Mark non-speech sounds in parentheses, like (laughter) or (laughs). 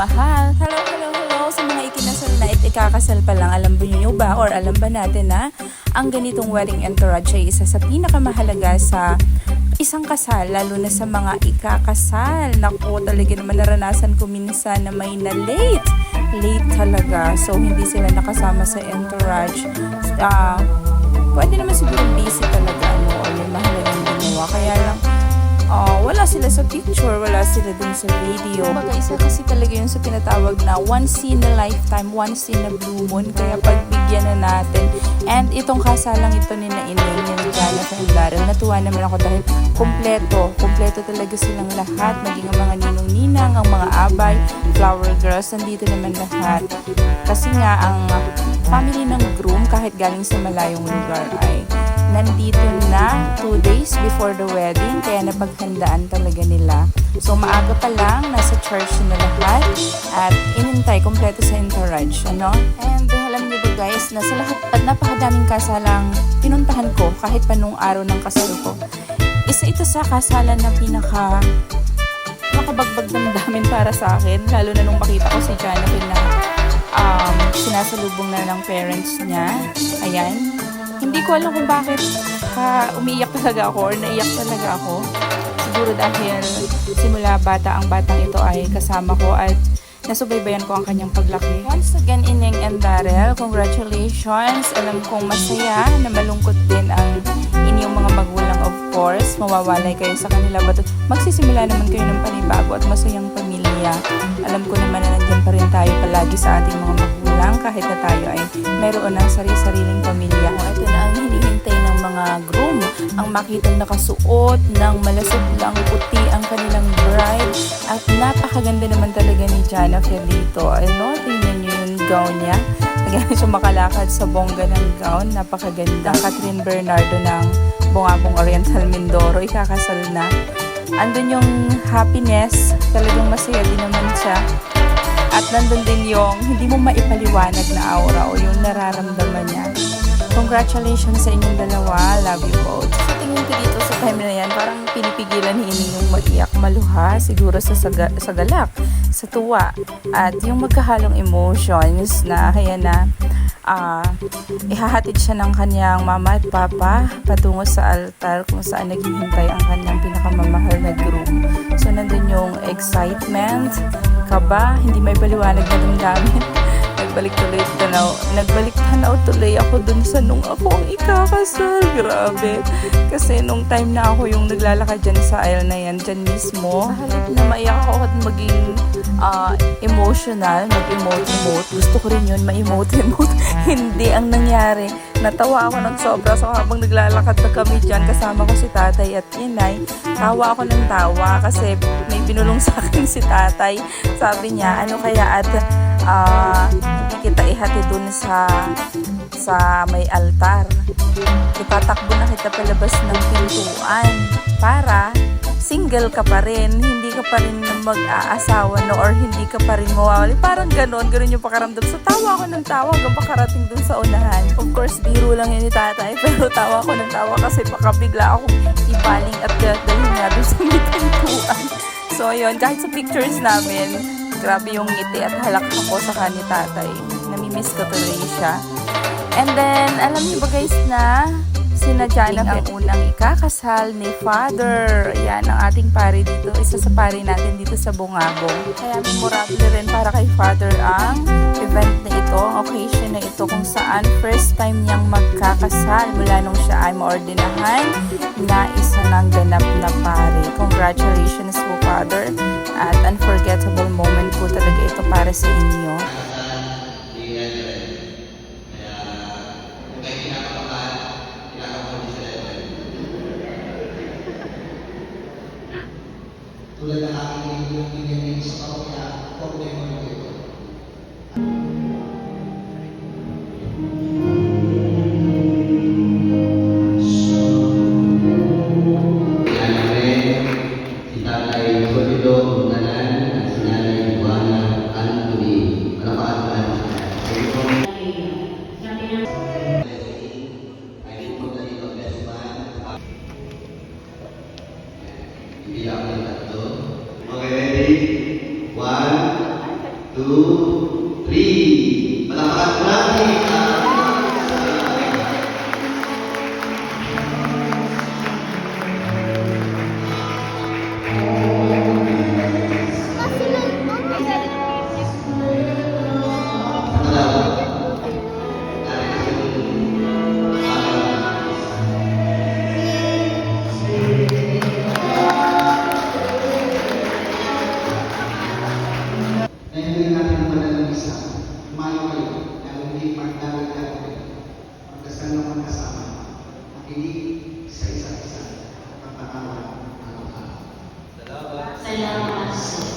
pagmamahal. Hello, hello, hello sa mga ikinasal na ikakasal pa lang. Alam niyo ba or alam ba natin na ang ganitong wedding entourage ay isa sa pinakamahalaga sa isang kasal, lalo na sa mga ikakasal. Naku, talaga naman naranasan ko minsan na may na late. Talaga. So, hindi sila nakasama sa entourage. Ah, pwede naman siguro sila sa picture, wala sila dun sa video. Baga isa kasi talaga yun sa tinatawag na once in a lifetime, once in a blue moon. Kaya pagbigyan na natin. And itong kasalang ito ni na Inay, ni Jonathan Daryl, natuwa naman ako dahil kompleto. Kompleto talaga silang lahat. Maging ang mga ninong-ninang, ang mga abay, flower girls, nandito naman lahat. Kasi nga, ang family ng groom, kahit galing sa malayong lugar ay nandito na two days before the wedding kaya napaghandaan talaga nila. So maaga pa lang, nasa church na lahat at inintay kompleto sa entourage. Ano? And alam niyo ba guys, nasa lahat at napakadaming kasalang pinuntahan ko kahit pa nung araw ng kasal ko. Isa ito sa kasalan na pinaka makabagbag damdamin para sa akin, lalo na nung makita ko si Jonathan na um, sinasalubong na ng parents niya. Ayan. Hindi ko alam kung bakit ha, umiyak talaga ako or naiyak talaga ako. Siguro dahil simula bata ang batang ito ay kasama ko at nasubaybayan ko ang kanyang paglaki. Once again, Ineng and Darrell, congratulations. Alam kong masaya na malungkot din ang inyong mga magulang of course. Mawawalay kayo sa kanila. But magsisimula naman kayo ng panibago at masayang pamilya. Alam ko naman na nandiyan pa rin tayo palagi sa ating mga magulang kahit na tayo ay mayroon ng sarili-sariling pamilya. Ito na ang hinihintay ng mga groom, ang makitang nakasuot ng malasot lang puti ang kanilang bride at napakaganda naman talaga ni Jana Felito. Ano, tingnan niyo yung gown niya. Nagano (laughs) siya makalakad sa bongga ng gown. Napakaganda. Catherine Bernardo ng Bungabong Oriental Mindoro. Ikakasal na. Andun yung happiness. Talagang masaya din naman siya. At nandun din yung hindi mo maipaliwanag na aura o yung nararamdaman niya. Congratulations sa inyong dalawa. Love you both. Sa tingin ko dito sa time na yan, parang pinipigilan ni Ining yung maiyak, maluha, siguro sa, saga, sa galak, sa tuwa, at yung magkahalong emotions na kaya na ah ihahatid siya ng kanyang mama at papa patungo sa altar kung saan naghihintay ang kanyang pinakamamahal na groom. So, nandun yung excitement, kaba, hindi may paliwanag na damdamin. (laughs) Nagbalik tuloy tanaw, nagbalik tanaw tuloy ako dun sa nung ako ang ikakasal. Grabe. Kasi nung time na ako yung naglalakad dyan sa aisle na yan, dyan mismo, halip na maiyak ako at maging ah, emotional, mag-emote-emote. Gusto ko rin yun, ma-emote-emote. (laughs) Hindi ang nangyari. Natawa ako ng sobra. So habang naglalakad na kami dyan, kasama ko si tatay at inay, tawa ako ng tawa kasi may binulong sa akin si tatay. Sabi niya, ano kaya at ah, hindi kita ihati dun sa sa may altar. Itatakbo na kita palabas ng pintuan para single ka pa rin, hindi ka pa rin mag-aasawa no, or hindi ka pa rin mawawali. Parang ganon, ganon yung pakaramdam. So tawa ako ng tawa hanggang pakarating dun sa unahan. Of course, biro lang yun ni tatay, (laughs) pero tawa ako ng tawa kasi baka bigla ibaling at dalhin nga dun sa may. So yun, kahit sa pictures namin, grabe yung ngiti at halak ako sa kani tatay. Namimiss ko tuloy siya. And then, alam niyo ba guys na sina Jana ang unang ikakasal ni Father. Yan ang ating pari dito. Isa sa pari natin dito sa Bungabong. Kaya memorable rin para kay Father ang event na ito, ang occasion na ito kung saan first time niyang magkakasal mula nung siya ay maordinahan na isa ng ganap na pari. Congratulations po Father at unforgettable moment po talaga ito para sa inyo. tulad ng aking yung pinigay sa parokya, problema mo two, three. Palakpakan po Salamat sa